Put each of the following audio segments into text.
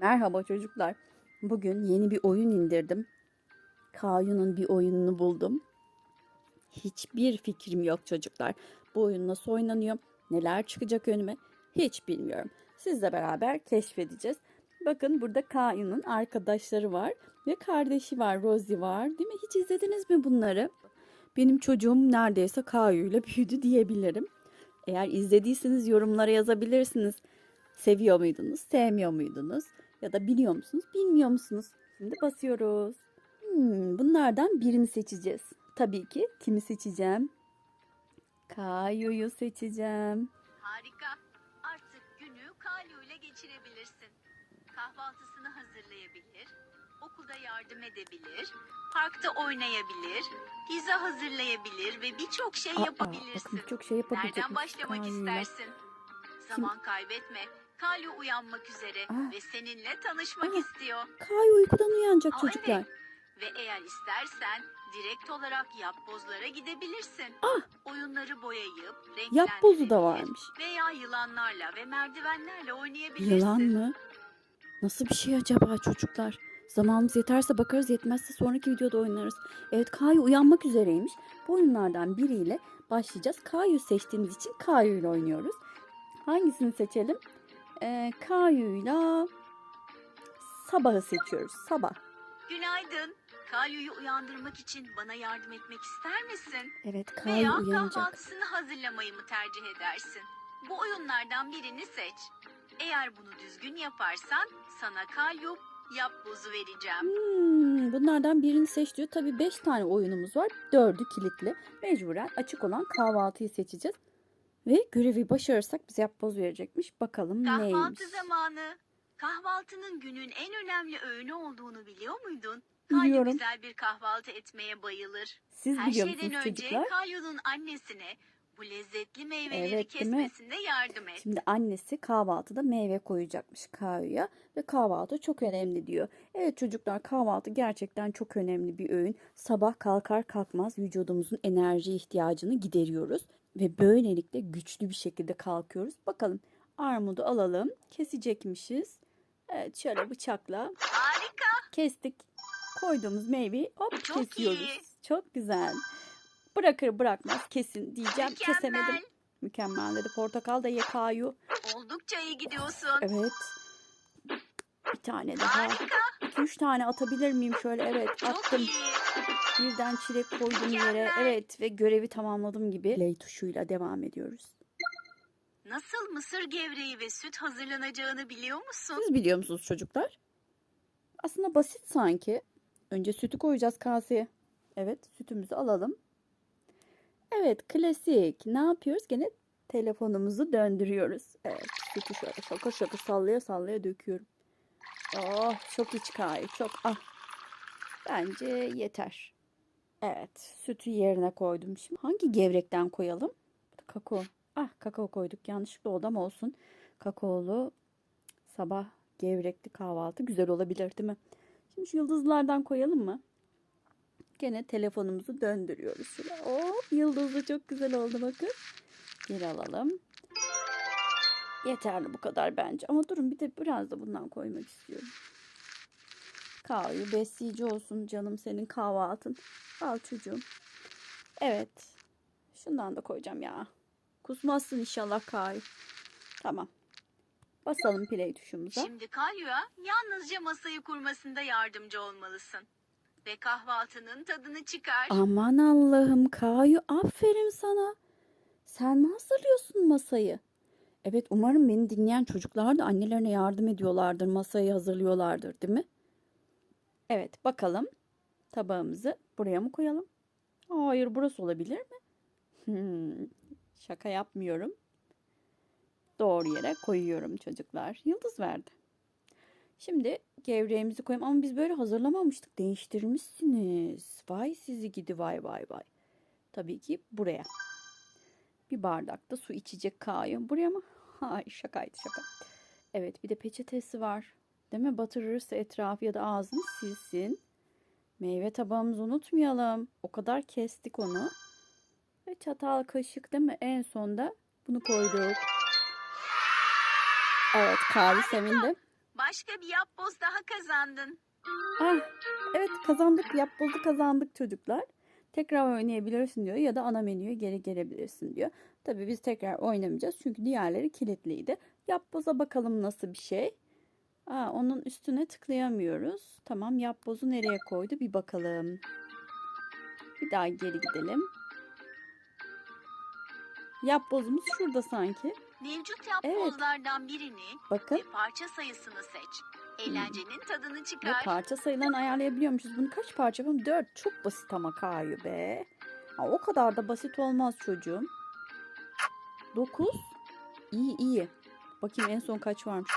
Merhaba çocuklar. Bugün yeni bir oyun indirdim. Kayu'nun bir oyununu buldum. Hiçbir fikrim yok çocuklar. Bu oyun nasıl oynanıyor? Neler çıkacak önüme? Hiç bilmiyorum. Sizle beraber keşfedeceğiz. Bakın burada Kayu'nun arkadaşları var ve kardeşi var, Rosie var. Değil mi? Hiç izlediniz mi bunları? Benim çocuğum neredeyse Kayu ile büyüdü diyebilirim. Eğer izlediyseniz yorumlara yazabilirsiniz. Seviyor muydunuz, sevmiyor muydunuz? Ya da biliyor musunuz, bilmiyor musunuz? Şimdi basıyoruz. Hmm, bunlardan birini seçeceğiz. Tabii ki kimi seçeceğim? Kayu'yu seçeceğim. Harika. Artık günü Kalyo ile geçirebilirsin. Kahvaltısını hazırlayabilir, okulda yardım edebilir, parkta oynayabilir, pizza hazırlayabilir ve birçok şey Aa, yapabilirsin. bakın birçok şey yapabilecekmiş Nereden başlamak Kayu'yla. istersin? Zaman kaybetme. Kalyo uyanmak üzere Aa. ve seninle tanışmak Aa. istiyor. Kayu uykudan uyanacak Aa, çocuklar. evet. Ve eğer istersen direkt olarak yapbozlara gidebilirsin. Ah. Oyunları boyayıp Yapbozu da varmış. Veya yılanlarla ve merdivenlerle oynayabilirsin. Yılan mı? Nasıl bir şey acaba çocuklar? Zamanımız yeterse bakarız yetmezse sonraki videoda oynarız. Evet Kayu uyanmak üzereymiş. Bu oyunlardan biriyle başlayacağız. Kayu seçtiğimiz için Kayu ile oynuyoruz. Hangisini seçelim? Ee, Kayu'yla sabahı seçiyoruz. Sabah. Günaydın. Kalyo'yu uyandırmak için bana yardım etmek ister misin? Evet Kayu Veya uyanacak. kahvaltısını hazırlamayı mı tercih edersin? Bu oyunlardan birini seç. Eğer bunu düzgün yaparsan sana Kalyo yapbozu vereceğim. Hmm, bunlardan birini seç diyor. Tabii 5 tane oyunumuz var. 4'ü kilitli. Mecburen açık olan kahvaltıyı seçeceğiz. Ve görevi başarırsak bize yapboz verecekmiş. Bakalım neymiş. Kahvaltı zamanı. Kahvaltının günün en önemli öğünü olduğunu biliyor muydun? Kalyo Biliyorum. güzel bir kahvaltı etmeye bayılır. Siz Her biliyor şeyden önce çocuklar? Kalyo'nun annesine bu lezzetli meyveleri Evet, değil mi? kesmesinde yardım et. Şimdi annesi kahvaltıda meyve koyacakmış Kayu'ya ve kahvaltı çok önemli diyor. Evet çocuklar kahvaltı gerçekten çok önemli bir öğün. Sabah kalkar kalkmaz vücudumuzun enerji ihtiyacını gideriyoruz ve böylelikle güçlü bir şekilde kalkıyoruz. Bakalım armudu alalım. Kesecekmişiz. Evet şöyle bıçakla Harika. kestik. Koyduğumuz meyveyi hop Çok kesiyoruz. iyi. Çok güzel. Bırakır bırakmaz kesin diyeceğim. Mükemmel. Kesemedim. Mükemmel dedi. Portakal da ye Kayu. Oldukça iyi gidiyorsun. Evet. Bir tane daha. Harika. İki üç tane atabilir miyim şöyle? Evet Çok attım. iyi. Birden çilek koydum yere. Evet ve görevi tamamladım gibi. Play tuşuyla devam ediyoruz. Nasıl mısır gevreği ve süt hazırlanacağını biliyor musun? Siz biliyor musunuz çocuklar? Aslında basit sanki. Önce sütü koyacağız kaseye. Evet sütümüzü alalım. Evet klasik. Ne yapıyoruz? Gene telefonumuzu döndürüyoruz. Evet sütü şöyle şaka şaka sallaya sallaya döküyorum. Oh çok iç kay çok ah. Bence yeter. Evet sütü yerine koydum. Şimdi hangi gevrekten koyalım? Kakao. Ah kakao koyduk yanlışlıkla oldu ama olsun. Kakaolu sabah gevrekli kahvaltı güzel olabilir değil mi? Şimdi şu yıldızlardan koyalım mı? Gene telefonumuzu döndürüyoruz. Şöyle. Hop yıldızlı çok güzel oldu bakın. Geri alalım. Yeterli bu kadar bence. Ama durun bir de biraz da bundan koymak istiyorum. Kahveyi besleyici olsun canım senin kahvaltın. Al çocuğum. Evet. Şundan da koyacağım ya. Kusmazsın inşallah kahve. Tamam. Basalım play tuşumuza. Şimdi Kalyo'ya yalnızca masayı kurmasında yardımcı olmalısın. Ve kahvaltının tadını çıkar. Aman Allah'ım Kayu aferin sana. Sen mi hazırlıyorsun masayı? Evet umarım beni dinleyen çocuklar da annelerine yardım ediyorlardır. Masayı hazırlıyorlardır değil mi? Evet bakalım. Tabağımızı buraya mı koyalım? Hayır burası olabilir mi? Hmm, şaka yapmıyorum. Doğru yere koyuyorum çocuklar. Yıldız verdi. Şimdi gevreğimizi koyalım ama biz böyle hazırlamamıştık. Değiştirmişsiniz. Vay sizi gidi vay vay vay. Tabii ki buraya. Bir bardak da su içecek Kayu. Buraya mı? Hayır şakaydı şaka. Evet bir de peçetesi var. Değil mi? Batırırsa etrafı ya da ağzını silsin. Meyve tabağımızı unutmayalım. O kadar kestik onu. Ve çatal kaşık değil mi? En sonda bunu koyduk. Evet Kayu sevindi. Başka bir yapboz daha kazandın. Ah, evet kazandık, yapbozu kazandık çocuklar. Tekrar oynayabilirsin diyor ya da ana menüye geri gelebilirsin diyor. Tabii biz tekrar oynamayacağız çünkü diğerleri kilitliydi. Yapboza bakalım nasıl bir şey. Aa, onun üstüne tıklayamıyoruz. Tamam yapbozu nereye koydu bir bakalım. Bir daha geri gidelim. Yapbozumuz şurada sanki. Mevcut yapbozlardan birini Bakın ve parça sayısını seç. Eğlencenin tadını ve çıkar. parça sayılarını ayarlayabiliyormuşuz. Bunu kaç parça yapalım? 4. Çok basit ama Kayu be. Ha, o kadar da basit olmaz çocuğum. 9. İyi iyi. Bakayım en son kaç varmış.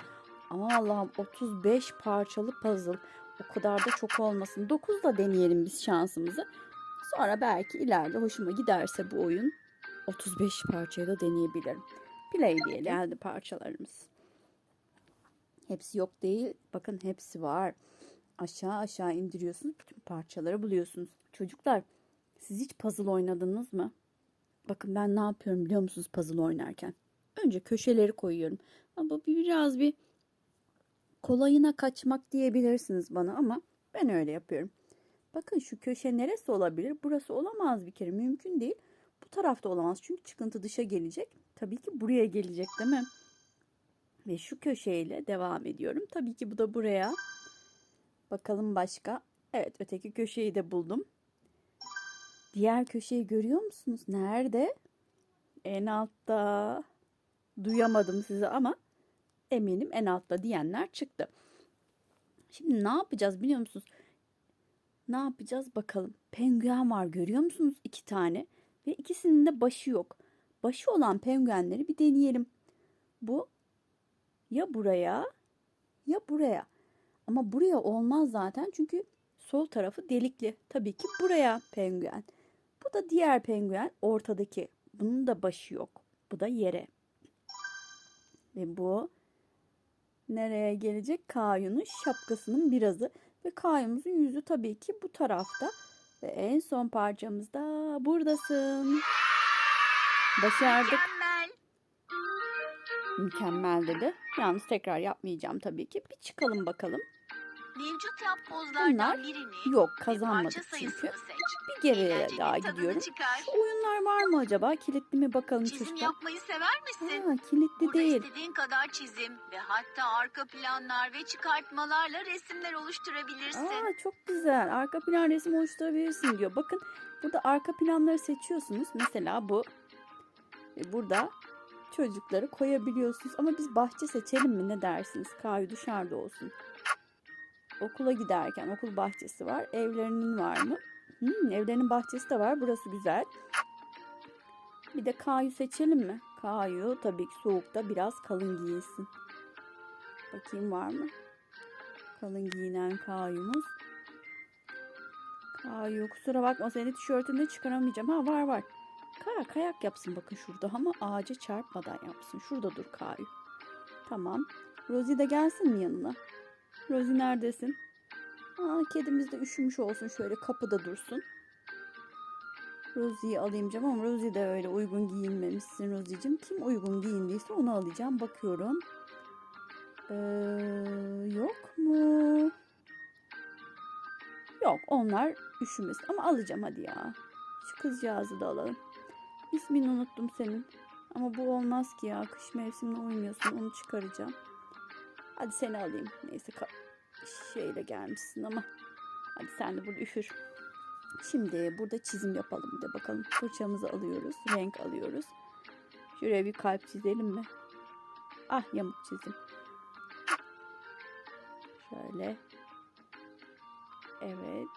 Ama Allah'ım 35 parçalı puzzle. O kadar da çok olmasın. 9 da deneyelim biz şansımızı. Sonra belki ileride hoşuma giderse bu oyun 35 parçayı da deneyebilirim. Play diyelim. Geldi parçalarımız. Hepsi yok değil. Bakın hepsi var. Aşağı aşağı indiriyorsunuz. Bütün parçaları buluyorsunuz. Çocuklar siz hiç puzzle oynadınız mı? Bakın ben ne yapıyorum biliyor musunuz puzzle oynarken? Önce köşeleri koyuyorum. Ama bu biraz bir kolayına kaçmak diyebilirsiniz bana ama ben öyle yapıyorum. Bakın şu köşe neresi olabilir? Burası olamaz bir kere. Mümkün değil. Bu tarafta olamaz. Çünkü çıkıntı dışa gelecek. Tabii ki buraya gelecek değil mi? Ve şu köşeyle devam ediyorum. Tabii ki bu da buraya. Bakalım başka. Evet öteki köşeyi de buldum. Diğer köşeyi görüyor musunuz? Nerede? En altta. Duyamadım sizi ama eminim en altta diyenler çıktı. Şimdi ne yapacağız biliyor musunuz? Ne yapacağız bakalım. Penguen var görüyor musunuz? İki tane. Ve ikisinin de başı yok. Başı olan penguenleri bir deneyelim. Bu ya buraya ya buraya. Ama buraya olmaz zaten çünkü sol tarafı delikli. Tabii ki buraya penguen. Bu da diğer penguen ortadaki. Bunun da başı yok. Bu da yere. Ve bu nereye gelecek? Kayu'nun şapkasının birazı. Ve Kayu'muzun yüzü tabii ki bu tarafta. Ve en son parçamız da buradasın. Başardık. Mükemmel. Mükemmel dedi. Yalnız tekrar yapmayacağım tabii ki. Bir çıkalım bakalım. Mevcut yapbozlardan Bunlar birini Yok kazanmadık çünkü. Bir geriye daha gidiyorum. Şu oyunlar var mı acaba? Kilitli mi bakalım Çizim çocuklar? yapmayı sever misin? Ha, kilitli Burada değil. istediğin kadar çizim ve hatta arka planlar ve çıkartmalarla resimler oluşturabilirsin. Aa, çok güzel. Arka plan resim oluşturabilirsin diyor. Bakın burada arka planları seçiyorsunuz. Mesela bu. Ve burada çocukları koyabiliyorsunuz. Ama biz bahçe seçelim mi ne dersiniz? Kayu dışarıda olsun. Okula giderken okul bahçesi var. Evlerinin var mı? Hmm, evlerinin bahçesi de var. Burası güzel. Bir de Kayu seçelim mi? Kayu tabii ki soğukta biraz kalın giyinsin. Bakayım var mı? Kalın giyinen Kayu'muz. Kayu kusura bakma seni tişörtünde çıkaramayacağım. Ha var var. Kaya kayak yapsın bakın şurada ama ağaca çarpmadan yapsın. Şurada dur Kayu. Tamam. Rosie de gelsin mi yanına? Rosie neredesin? Aa, kedimiz de üşümüş olsun şöyle kapıda dursun. Rosie'yi alayım canım ama Rosie de öyle uygun giyinmemişsin Rosie'cim. Kim uygun giyindiyse onu alacağım. Bakıyorum. Ee, yok mu? Yok onlar üşümesin ama alacağım hadi ya. Şu kızcağızı da alalım. İsmini unuttum senin. Ama bu olmaz ki ya. Kış mevsimine uymuyorsun. Onu çıkaracağım. Hadi seni alayım. Neyse şeyle gelmişsin ama. Hadi sen de burada üşür. Şimdi burada çizim yapalım bir de bakalım. Fırçamızı alıyoruz. Renk alıyoruz. Şuraya bir kalp çizelim mi? Ah yamuk çizim. Şöyle. Evet.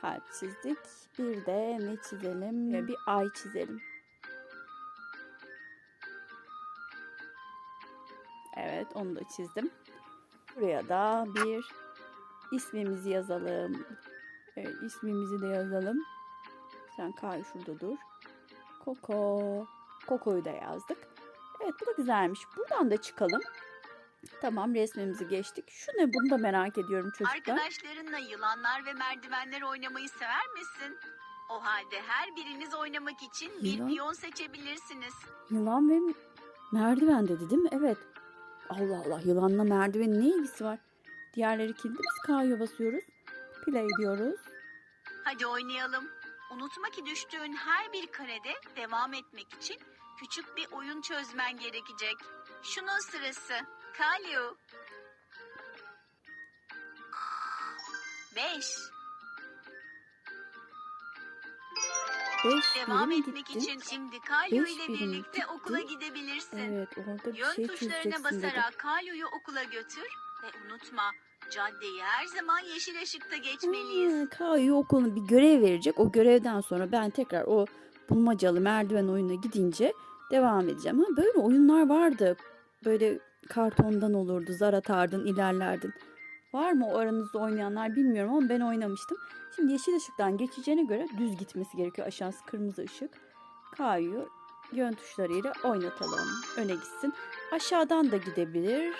Kalp çizdik. Bir de ne çizelim? Bir ay çizelim. Evet, onu da çizdim. Buraya da bir ismimizi yazalım. Evet, ismimizi de yazalım. Sen kay şurada dur. Koko. Koko'yu da yazdık. Evet, bu da güzelmiş. Buradan da çıkalım. Tamam, resmimizi geçtik. Şu ne? Bunu da merak ediyorum çocuklar. Arkadaşlarınla yılanlar ve merdivenler oynamayı sever misin? O halde her biriniz oynamak için bir Yılan? piyon seçebilirsiniz. Yılan ve merdiven dedi değil mi? Evet. Allah Allah yılanla merdivenin ne ilgisi var? Diğerleri kilitli biz K'ya basıyoruz. Play diyoruz. Hadi oynayalım. Unutma ki düştüğün her bir karede devam etmek için küçük bir oyun çözmen gerekecek. Şunun sırası. Kalyu. Beş. 5 Devam etmek gitti? için şimdi Kalyu Beş ile birim birlikte gitti. okula gidebilirsin. Evet orada bir Yön şey tuşlarına çözeceksin dedi. basarak Kalyu'yu okula götür ve unutma caddeyi her zaman yeşil ışıkta geçmeliyiz. Kayu okulun bir görev verecek. O görevden sonra ben tekrar o bulmacalı merdiven oyununa gidince devam edeceğim. Ha, böyle oyunlar vardı. Böyle kartondan olurdu. Zar atardın, ilerlerdin. Var mı o aranızda oynayanlar bilmiyorum ama ben oynamıştım. Şimdi yeşil ışıktan geçeceğine göre düz gitmesi gerekiyor. Aşağısı kırmızı ışık. Kayu yön tuşlarıyla oynatalım. Öne gitsin. Aşağıdan da gidebilir.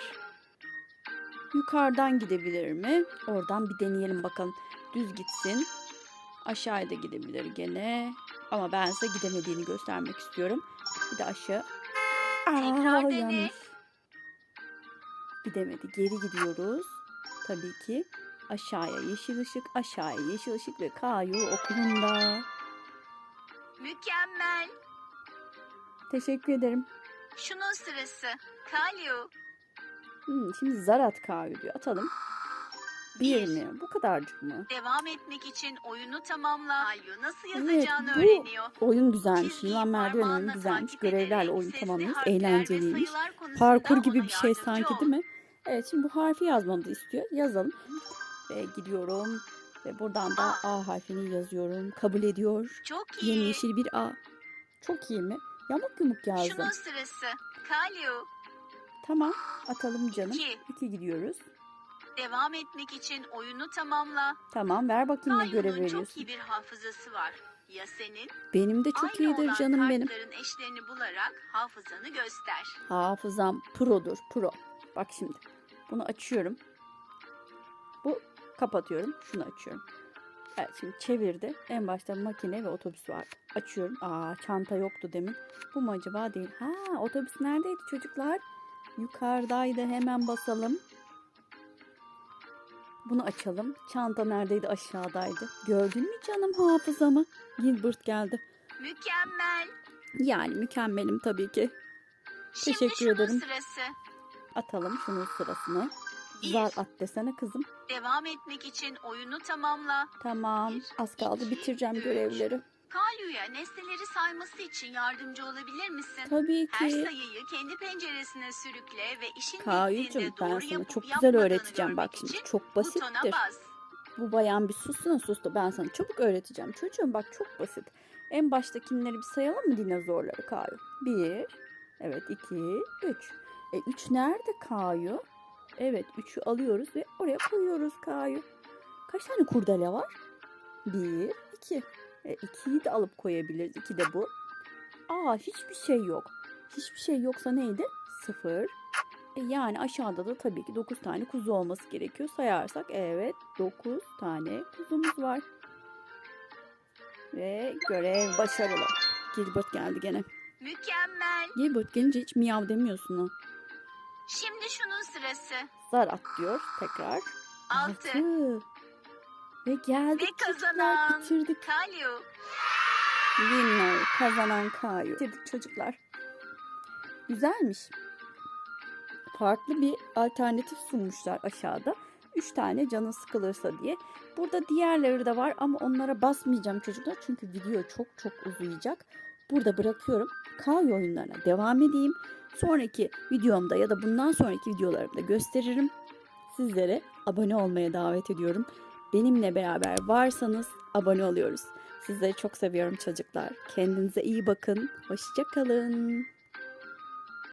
Yukarıdan gidebilir mi? Oradan bir deneyelim bakalım. Düz gitsin. Aşağıya da gidebilir gene. Ama ben size gidemediğini göstermek istiyorum. Bir de aşağı. Tekrar Aa, dene. yanlış. Gidemedi. Geri gidiyoruz. Tabii ki. Aşağıya yeşil ışık, aşağıya yeşil ışık ve Kayu okulunda. Mükemmel. Teşekkür ederim. Şunun sırası. Kalyu. Hmm, şimdi zar at Kayu diyor. Atalım. Bir mi? Bu kadarcık mı? Devam etmek için oyunu tamamla. Kalyu nasıl Evet, yazacağını bu öğreniyor. oyun güzelmiş. Yılan merdiven oyunu güzelmiş. Görevlerle oyun ve Eğlenceliymiş. Parkur gibi bir şey sanki değil mi? Evet şimdi bu harfi yazmamı da istiyor. Yazalım. Ve gidiyorum. Ve buradan da A harfini yazıyorum. Kabul ediyor. Çok iyi. Yemyeşil bir A. Çok iyi mi? Yamuk yumuk yazdım. Şunun sırası. Kalyu. Tamam. Atalım canım. İki. İki gidiyoruz. Devam etmek için oyunu tamamla. Tamam ver bakayım ne görev Kalyu'nun çok veriyorsun. iyi bir hafızası var. Ya senin? Benim de çok Aynı iyidir olan canım benim. kartların eşlerini bularak hafızanı göster. Hafızam produr. Pro. Bak şimdi. Bunu açıyorum. Bu kapatıyorum. Şunu açıyorum. Evet şimdi çevirdi. En başta makine ve otobüs var. Açıyorum. Aa çanta yoktu demin. Bu mu acaba değil. Ha otobüs neredeydi çocuklar? Yukarıdaydı. Hemen basalım. Bunu açalım. Çanta neredeydi? Aşağıdaydı. Gördün mü canım hafızamı? Gilbert geldi. Mükemmel. Yani mükemmelim tabii ki. Şimdi Teşekkür ederim. sırası. Atalım şunun sırasını. Bir. Zar at desene kızım. Devam etmek için oyunu tamamla. Tamam. Bir, Az kaldı iki, bitireceğim üç. görevleri. Kalyu'ya nesneleri sayması için yardımcı olabilir misin? Tabii Her ki. sayıyı kendi penceresine sürükle ve işin bittiğinde ben sana çok güzel öğreteceğim bak şimdi. Çok basittir. bas. Bu bayan bir sussun sustu. Ben sana çabuk öğreteceğim. Çocuğum bak çok basit. En baştakileri bir sayalım mı dinozorları Kayu? Bir. Evet iki. Üç. E üç nerede Kayu? Evet üçü alıyoruz ve oraya koyuyoruz Kayu. Kaç tane kurdele var? Bir. iki. E, ikiyi de alıp koyabiliriz. İki de bu. Aa hiçbir şey yok. Hiçbir şey yoksa neydi? Sıfır. E yani aşağıda da tabii ki 9 tane kuzu olması gerekiyor. Sayarsak evet 9 tane kuzumuz var. Ve görev başarılı. Gilbert geldi gene. Mükemmel. Gilbert gelince hiç miyav demiyorsun ha. Şimdi şunun sırası. Zar at diyor tekrar. Altı. Altı. Ve geldik Ve çocuklar kazanan bitirdik. Kalyu. Winner kazanan Kayu. Bitirdik çocuklar. Güzelmiş. Farklı bir alternatif sunmuşlar aşağıda. Üç tane canı sıkılırsa diye. Burada diğerleri de var ama onlara basmayacağım çocuklar. Çünkü video çok çok uzayacak. Burada bırakıyorum. Kayu oyunlarına devam edeyim. Sonraki videomda ya da bundan sonraki videolarımda gösteririm. Sizlere abone olmaya davet ediyorum. Benimle beraber varsanız abone oluyoruz. Sizleri çok seviyorum çocuklar. Kendinize iyi bakın. Hoşçakalın.